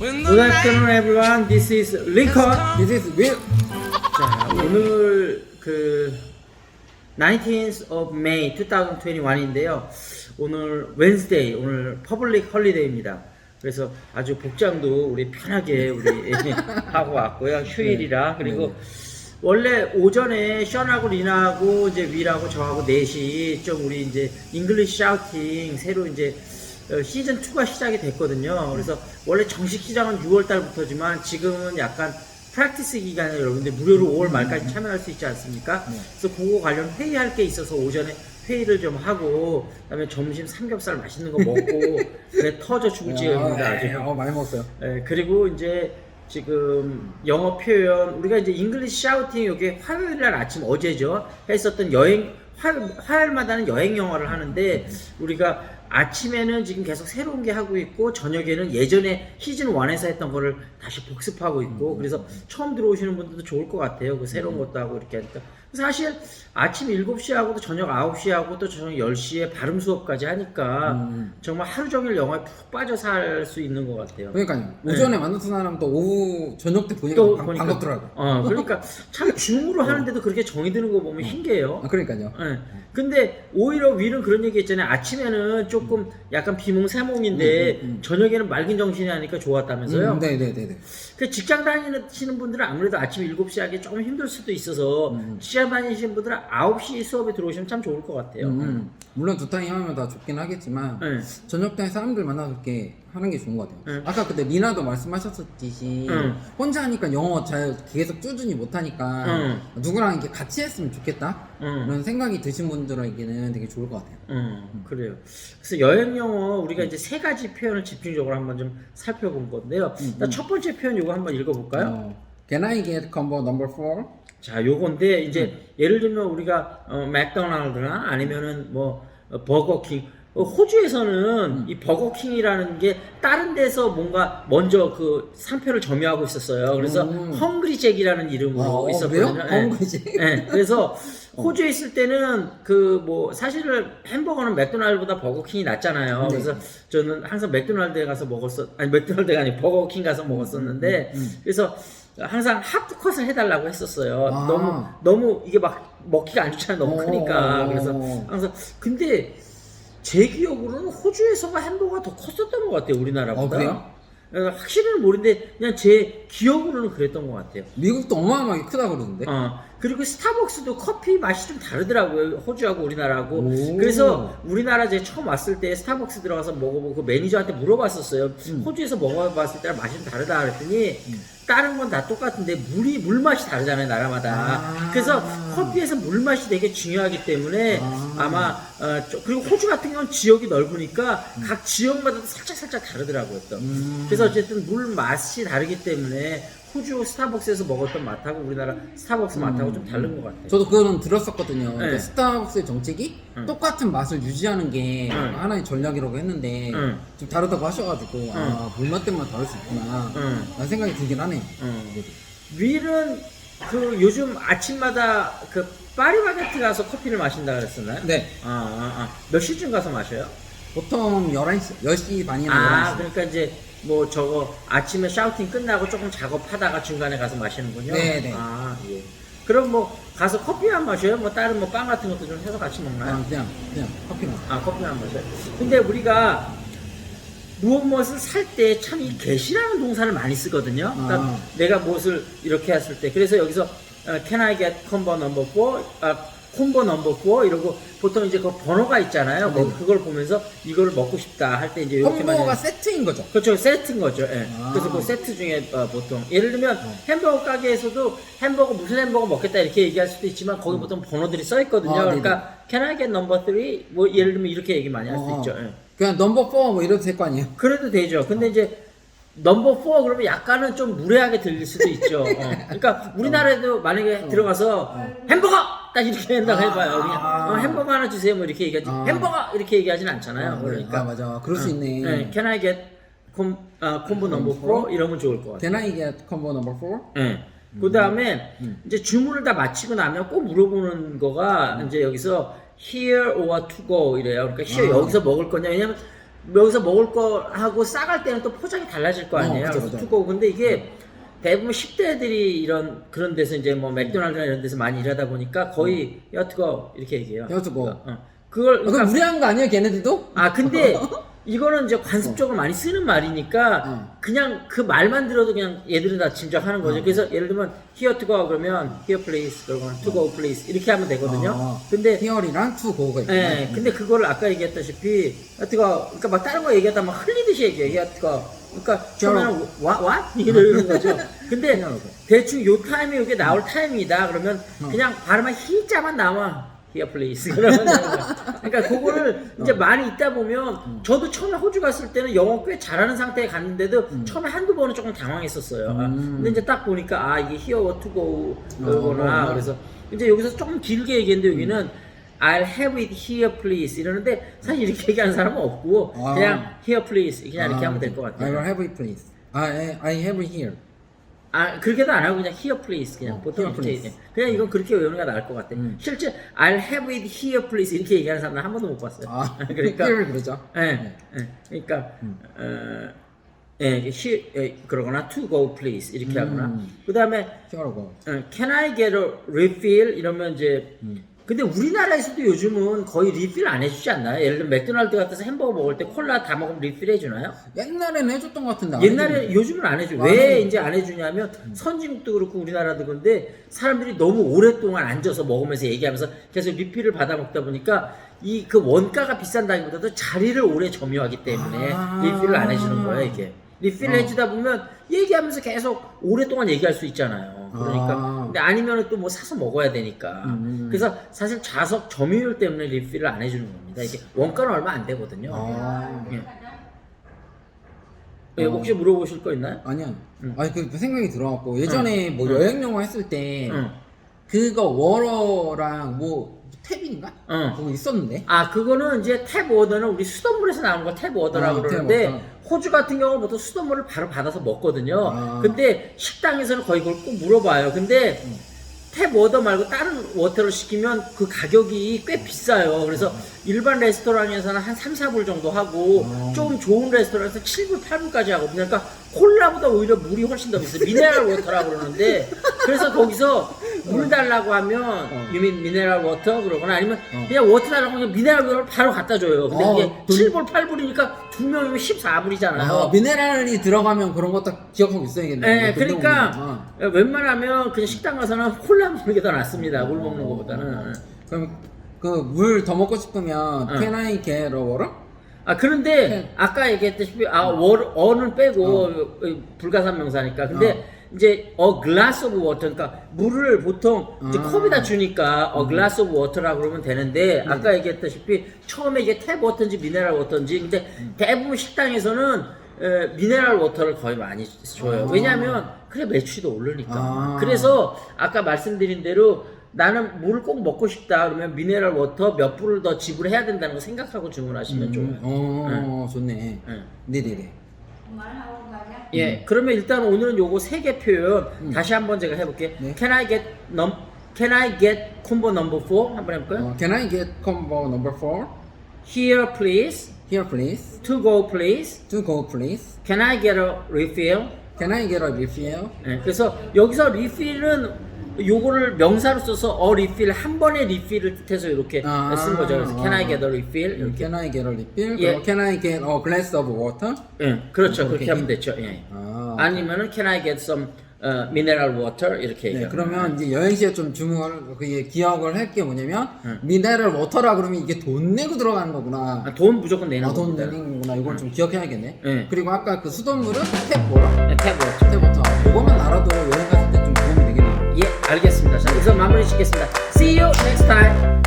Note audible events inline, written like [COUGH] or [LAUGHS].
Good afternoon, everyone. This is Lincoln. This is Will. 자, 오늘 그 19th of May 2021인데요. 오늘 Wednesday, 오늘 퍼블릭 헐리데이입니다. 그래서 아주 복장도 우리 편하게 우리 [LAUGHS] 하고 왔고요. 휴일이라 그리고 네. 원래 오전에 션하고 리나하고 이제 윌하고 저하고 넷이 좀 우리 이제 잉글리시 샤우팅 새로 이제 어, 시즌 2가 시작이 됐거든요. 그래서 원래 정식 시작은 6월 달부터지만 지금은 약간 프랙티스 기간에 여러분들 무료로 5월 말까지 참여할 수 있지 않습니까? 네. 그래서 그거 관련 회의할 게 있어서 오전에 회의를 좀 하고 그다음에 점심 삼겹살 맛있는 거 먹고 [LAUGHS] 그래 터져 죽을 지경입니다. 아주. 어, 많이 먹었어요. 예, 그리고 이제 지금 영어 표현 우리가 이제 잉글리시 샤우팅 요게 화요일 날 아침 어제죠 했었던 여행 화요, 화요일마다는 여행 영어를 하는데 우리가 아침에는 지금 계속 새로운 게 하고 있고 저녁에는 예전에 시즌 1에서 했던 거를 다시 복습하고 있고 그래서 처음 들어오시는 분들도 좋을 것 같아요. 그 새로운 것도 하고 이렇게 하니까 사실 아침 7시 하고도 저녁 9시 하고 또 저녁 10시에 발음 수업까지 하니까 음. 정말 하루 종일 영어에 푹 빠져 살 수 있는 것 같아요 그러니까요. 오전에 만났던 사람 또 오후 저녁 때 보니까 네. 또 반, 보니까 반갑더라고. 어, 그러니까 참 줌으로 하는데도 그렇게 정이 드는 거 보면 신기해요. 아, 그러니까요. 예. 근데 오히려 윌은 그런 얘기 했잖아요. 아침에는 조금 약간 비몽사몽인데 음, 음, 음. 저녁에는 맑은 정신이 하니까 좋았다면서요. 음, 네네네네. 그 직장 다니시는 분들은 아무래도 아침 7시 하기 조금 힘들 수도 있어서 음. 직장 다니시는 분들은 9시 수업에 들어오시면 참 좋을 것 같아요. 음, 음. 물론 두 타임 하면 다 좋긴 하겠지만 예. 저녁 때 사람들 만나서 이렇게 하는 게 좋은 것 같아요. 네. 아까 그때 리나도 말씀하셨듯이 응. 혼자 하니까 영어 잘 계속 꾸준히 못하니까 누구랑 이렇게 같이 했으면 좋겠다 응. 이런 생각이 드신 분들에게는 되게 좋을 것 같아요. 음, 그래요. 그래서 여행 영어 우리가 이제 세 가지 표현을 집중적으로 한번 좀 살펴본 건데요. 음, 일단 첫 번째 표현 요거 한번 읽어볼까요? 어, Can I get combo number four? 자, 요건데 이제 음. 예를 들면 우리가 어, 맥도날드나 아니면은 뭐 어, 버거킹 어, 호주에서는 음. 이 버거킹이라는 게 다른 데서 뭔가 먼저 그 상표를 점유하고 있었어요. 그래서 음. 헝그리잭이라는 이름으로 어, 어, 있었거든요. 예. 헝그리잭? 예, 그래서 [LAUGHS] 호주에 있을 때는 그 뭐 사실은 햄버거는 맥도날드보다 버거킹이 낫잖아요. 네. 그래서 저는 항상 맥도날드에 가서 먹었어. 아니 맥도날드가 아니 버거킹 가서 먹었었는데 음, 음. 그래서 항상 하프 컷을 해달라고 했었어요. 아. 너무 너무 이게 막 먹기가 안 좋잖아요. 너무 어. 크니까. 그래서 항상 근데 제 기억으로는 호주에서가 햄버거가 더 컸었던 것 같아요. 우리나라보다. 어, 그래요? 어, 확실히는 모르는데 그냥 제 기억으로는 그랬던 것 같아요. 미국도 어마어마하게 크다 그러던데. 어, 그리고 스타벅스도 커피 맛이 좀 다르더라고요. 호주하고 우리나라하고. 오. 그래서 우리나라 제가 처음 왔을 때 스타벅스 들어가서 먹어보고 그 매니저한테 물어봤었어요. 음. 호주에서 먹어봤을 때랑 맛이 좀 다르다 그랬더니 다른 건 다 똑같은데 물이 물 맛이 다르잖아요 나라마다. 아. 그래서 커피에서 물 맛이 되게 중요하기 때문에 아. 아. 마 어, 좀- 그리고 호주 같은 경우는 지역이 넓으니까 각 지역마다 살짝 살짝 다르더라고요. 또. 음. 그래서 어쨌든 물 맛이 다르기 때문에 호주 스타벅스에서 먹었던 맛하고 우리나라 스타벅스 맛하고 좀 다른 것 같아요. 저도 그거는 들었었거든요. 네. 그러니까 스타벅스의 정책이 응. 똑같은 맛을 유지하는 게 응. 하나의 전략이라고 했는데 응. 좀 다르다고 하셔가지고 아 물맛 때문에 다를 수 있구나 응. 라는 생각이 들긴 하네요. 응. 그래도. 윌은 그 요즘 아침마다 그 파리바게트 가서 커피를 마신다 그랬었나요? 네, 아, 아, 아. 몇 시쯤 가서 마셔요? 보통 11시, 10시 반이나 아, 11시. 그러니까 이제 뭐 저거 아침에 샤우팅 끝나고 조금 작업하다가 중간에 가서 마시는군요. 네, 네. 아, 예. 그럼 뭐 가서 커피만 마셔요? 뭐 다른 뭐 빵 같은 것도 좀 해서 같이 먹나요? 아, 그냥, 그냥 커피만. 아 커피만 마셔요. 근데 우리가 무엇 무엇을 살 때 참이 get이라는 동사를 많이 쓰거든요. 그러니까 아. 내가 무엇을 이렇게 했을 때 그래서 여기서 어, can I get combo number 4? 아, 콤보 넘버 4 이러고 보통 이제 그 번호가 있잖아요. 뭐 네. 그걸 보면서 이거를 먹고 싶다 할 때 이제 이렇게 콤보가 많이 세트인 거죠. 그렇죠 세트인 거죠. 예. 아. 그래서 그 세트 중에 어, 보통 예를 들면 어. 햄버거 가게에서도 햄버거 무슨 햄버거 먹겠다 이렇게 얘기할 수도 있지만 거기 보통 번호들이 써 있거든요. 음. 아, 그러니까 can I get number 3? 뭐 예를 들면 이렇게 얘기 많이 할 수 어, 있죠. 예. 그냥 넘버 4뭐 이래도 될 거 아니에요. 그래도 되죠. 근데 이제 넘버 4 그러면 약간은 좀 무례하게 들릴 수도 있죠. 어. [LAUGHS] 그러니까 우리나라에도 만약에 들어가서 햄버거 딱 이렇게 한다고 아, 해봐요. 그냥 아. 어, 햄버거 하나 주세요. 뭐 이렇게 얘기하지. 아. 햄버거 이렇게 얘기하진 않잖아요. 아, 그러니까 아, 맞아. 그럴 수 어. 있네. 네, Can I get 콤, 아, 콤보 넘버 4 이러면 좋을 것 같아요. Can I get combo number 4? 예. 그 다음에 음. 이제 주문을 다 마치고 나면 꼭 물어보는 거가 이제 여기서 here or to go 이래요. 그러니까 here 아. 여기서 먹을 거냐. 왜냐면 여기서 먹을 거 하고 싸갈 때는 또 포장이 달라질 거 아니에요. 어, 그쵸, 그쵸. 투고 근데 이게 대부분 10대들이 이런 그런 데서 이제 뭐 맥도날드나 이런 데서 많이 일하다 보니까 거의 여투고 이렇게 얘기해요. 여투고. 어. 그걸 아, 그럼 그러니까- 무리한 거 아니에요, 걔네들도? 아 근데 [LAUGHS] 이거는 이제 관습적으로 많이 쓰는 말이니까 어. 그냥 그 말만 들어도 그냥 얘들은 다 짐작하는 거죠. 어. 그래서 예를 들면 here to go 그러면 here please 그러거나 to go please 이렇게 하면 되거든요. 어. 근데 히어리랑 투 고가 있구나. 예, 근데 그거를 아까 얘기했다시피 하여튼가 그러니까 막 다른 거 얘기하다 막 흘리듯이 얘기해. 하여튼가 그러니까 처음에는 와 와? [LAUGHS] 이러는 거죠. 근데. 대충 요 타임에 이게 나올 타임이다. 그러면 어. 그냥 발음만 히자만 나와. Here please. 그러면 되는 거야. 그러니까 그거를 이제 많이 있다 보면 저도 처음에 호주 갔을 때는 영어 꽤 잘하는 상태에 갔는데도 처음에 한두 번은 조금 당황했었어요. 아, 음. 근데 이제 딱 보니까 아 이게 here to go 어, 그거구나. 어. 그래서 이제 여기서 조금 길게 얘기했는데 여기는 I'll have it here please 이러는데 사실 이렇게 얘기하는 사람은 없고 아. 그냥 here please 그냥 이렇게 하면 될 것 같아요. will have it, please. I, I have it here. 아 그렇게도 안 하고 그냥 here please 그냥 어, 보통 here, 이렇게 please. 그냥 이건 그렇게 외우는 게 나을 것 같아. 음. 실제 I'll have it here please 이렇게 얘기하는 사람은 한 번도 못 봤어요. 아, [LAUGHS] 그러니까 here 그러죠. 예, 네. 예. 그러니까 음. 어, 예, 이게 here 예, 그러거나 to go please 이렇게 음. 하거나 그 다음에 히어로고. 어, Can I get a refill? 이러면 이제 음. 근데 우리나라에서도 요즘은 거의 리필 안 해주지 않나요? 예를 들면 맥도날드 같아서 햄버거 먹을 때 콜라 다 먹으면 리필 해주나요? 옛날에는 해줬던 것 같은데. 안 옛날에 해주네. 요즘은 안 해줘. 아, 왜 네. 이제 안 해주냐면 선진국도 그렇고 우리나라도 그런데 사람들이 너무 오랫동안 앉아서 먹으면서 얘기하면서 계속 리필을 받아 먹다 보니까 이 그 원가가 비싼다기보다도 자리를 오래 점유하기 때문에 아. 리필을 안 해주는 거예요 이게. 리필을 어. 해주다 보면 얘기하면서 계속 오랫동안 얘기할 수 있잖아요. 그러니까 아. 근데 아니면 또 뭐 사서 먹어야 되니까. 음. 그래서 사실 좌석 점유율 때문에 리필을 안 해주는 겁니다. 이게 원가는 얼마 안 되거든요. 아, 예. 예, 혹시 물어보실 거 있나요? 아니야. 음. 아니, 그 생각이 들어갖고, 예전에 뭐 응. 여행 영화 했을 때, 응. 그거 워러랑 뭐, 탭인가? 응. 그거 있었는데. 아 그거는 이제 탭 워더는 우리 수돗물에서 나오는 거탭 워더라고 아, 탭 그러는데 워더. 호주 같은 경우는 보통 수돗물을 바로 받아서 먹거든요. 아. 근데 식당에서는 거의 그걸 꼭 물어봐요. 근데 음. 탭 워더 말고 다른 워터를 시키면 그 가격이 꽤 비싸요. 그래서 일반 레스토랑에서는 한 3, 4불 정도 하고 어. 좀 좋은 레스토랑에서 7불, 8불까지 하거든요. 그러니까 콜라보다 오히려 물이 훨씬 더 비싸요. 미네랄 워터라고 그러는데 그래서 거기서 물 달라고 하면 어. 유민 미네랄 워터 그러거나 아니면 어. 그냥 워터 달라고 하면 미네랄 워터를 바로 갖다 줘요. 근데 어, 이게 돈- 7불, 8불이니까 두 명이면 14불이잖아요. 아, 미네랄이 들어가면 그런 거딱 기억하고 있어야겠네. 네, 근데 그러니까 오면, 웬만하면 그냥 식당 가서는 콜라 먹는 게 더 낫습니다. 물 먹는 것보다는. 그럼 그 물 더 먹고 싶으면 응. can I get a water? 아 그런데 네. 아까 얘기했다시피 아 워, 어는 빼고 어. 어, 불가산 명사니까 근데 이제 a glass of water 그러니까 물을 보통 이제 아. 컵에다 주니까 a glass of water라고 그러면 되는데 음. 아까 얘기했다시피 처음에 이게 탭 워터인지 미네랄 워터인지 근데 음. 대부분 식당에서는 에, 미네랄 워터를 거의 많이 줘요 아. 왜냐하면 그래 매출도 오르니까 아. 그래서 아까 말씀드린 대로 나는 물을 꼭 먹고 싶다 그러면 미네랄 워터 몇 불을 더 지불해야 된다는 거 생각하고 주문하시면 좋아요 음, 어, 좋네. 응. 네네네. 예, 그러면 일단 오늘은 요거 세 개 표현 다시 한번 제가 해볼게요. 네. Can I get num Can I get combo number four 한번 해볼까요? 어, can I get combo number four? Here please, Here please. to go please. To go please. Can I get a refill? Can I get a refill? 예, 그래서 여기서 refill은 요거를 명사로 써서 어 리필 한 번의 리필을 뜻해서 이렇게 아, 쓴 거죠. 그래서 Can I 아. get a refill? 이렇게. Can I get a refill? 예. Can I get a glass of water? 예, 그렇죠. 그렇게 하면 됐죠. 예. 아, 아니면은 Can I get some uh, mineral water? 이렇게 네, 얘기하면. 그러면 이제 여행시에 좀 주목을, 그 기억을 할 게 뭐냐면, 응. 미네랄 워터라 그러면 이게 돈 내고 들어가는 거구나. 아, 돈 무조건 내는 아, 돈 겁니다. 내는 거구나. 이걸 좀 기억해야겠네. 네. 그리고 아까 그 수돗물은 탭 뭐라? 네, 탭 워터. 탭 워터. 그거만 알아도 여행 갔 알겠습니다. 자, 여기서 마무리 짓겠습니다. See you next time.